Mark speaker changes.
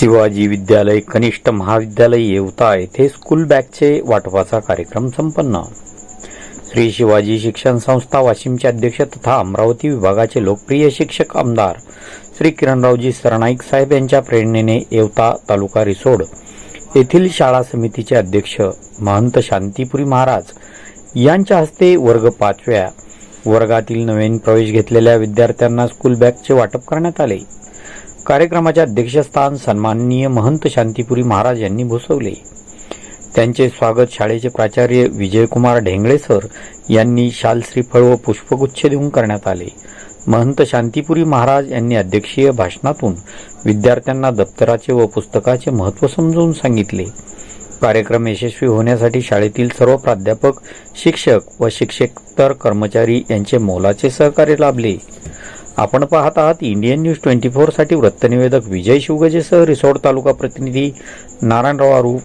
Speaker 1: शिवाजी विद्यालय कनिष्ठ महाविद्यालय येवता येथे स्कूल बॅगचे वाटपाचा कार्यक्रम संपन्न. श्री शिवाजी शिक्षण संस्था वाशिमचे अध्यक्ष तथा अमरावती विभागाचे लोकप्रिय शिक्षक आमदार श्री किरणरावजी सरनाईक साहेब यांच्या प्रेरणेने येवता तालुका रिसोड येथील शाळा समितीचे अध्यक्ष महंत शांतीपुरी महाराज यांच्या हस्ते वर्ग पाचव्या वर्गातील नवीन प्रवेश घेतलेल्या विद्यार्थ्यांना स्कूल बॅगचे वाटप करण्यात आले. कार्यक्रमाचे अध्यक्षस्थान सन्माननीय महंत शांतीपुरी महाराज यांनी भूसवले. त्यांचे स्वागत शाळेचे प्राचार्य विजयकुमार ढेंगळे सर यांनी शालश्रीफळ व पुष्पगुच्छ देऊन करण्यात आले. महंत शांतीपुरी महाराज यांनी अध्यक्षीय भाषणातून विद्यार्थ्यांना दप्तराचे व पुस्तकाचे महत्त्व समजावून सांगितले. कार्यक्रम यशस्वी होण्यासाठी शाळेतील सर्व प्राध्यापक शिक्षक व शिक्षकेतर कर्मचारी यांचे मोलाचे सहकार्य लाभले. आपण पाहत आहात इंडियन न्यूज ट्वेंटी फोरसाठी वृत्तनिवेदक विजय शिवगजेसह रिसोड तालुका प्रतिनिधी नारायणराव आरू.